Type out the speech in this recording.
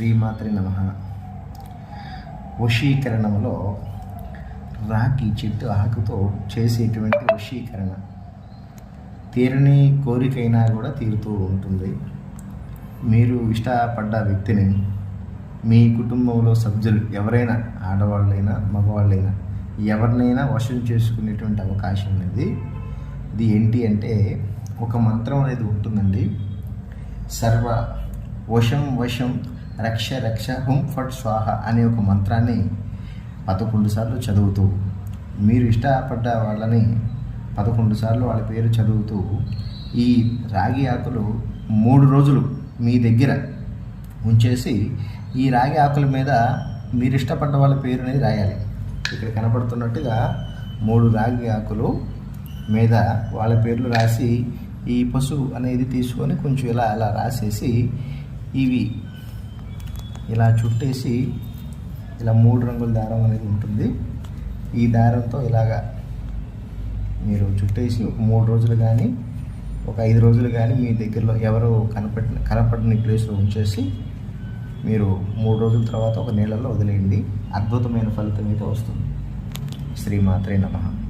శ్రీమాత్రి నమ. వశీకరణంలో రాకి చెట్టు ఆకుతో చేసేటువంటి వశీకరణ. తీరని కోరికైనా కూడా తీరుతూ ఉంటుంది. మీరు ఇష్టపడ్డ వ్యక్తిని మీ కుటుంబంలో సభ్యులు ఎవరైనా ఆడవాళ్ళైనా మగవాళ్ళైనా ఎవరినైనా వశం చేసుకునేటువంటి అవకాశం అనేది ఇది ఏంటి అంటే ఒక మంత్రం అనేది ఉంటుందండి. సర్వ వశం వశం రక్ష రక్ష హుం ఫట్ స్వాహ అనే ఒక మంత్రాన్ని పదకొండు సార్లు చదువుతూ మీరు ఇష్టపడ్డ వాళ్ళని పదకొండు సార్లు వాళ్ళ పేరు చదువుతూ ఈ రాగి ఆకులు మూడు రోజులు మీ దగ్గర ఉంచేసి ఈ రాగి ఆకుల మీద మీరు ఇష్టపడ్డ వాళ్ళ పేరు అనేది రాయాలి. ఇక్కడ కనపడుతున్నట్టుగా మూడు రాగి ఆకులు మీద వాళ్ళ పేర్లు రాసి ఈ పశువు అనేది తీసుకొని కొంచెం ఇలా అలా రాసేసి ఇవి ఇలా చుట్టేసి ఇలా మూడు రంగుల దారం అనేది ఉంటుంది. ఈ దారంతో ఇలాగా మీరు చుట్టేసి ఒక మూడు రోజులు కానీ ఒక ఐదు రోజులు కానీ మీ దగ్గరలో ఎవరు కనపడిన కనపడని ప్లేస్లో ఉంచేసి మీరు మూడు రోజుల తర్వాత ఒక నీళ్ళల్లో వదిలేయండి. అద్భుతమైన ఫలితం అయితే వస్తుంది. శ్రీమాత్రే నమః.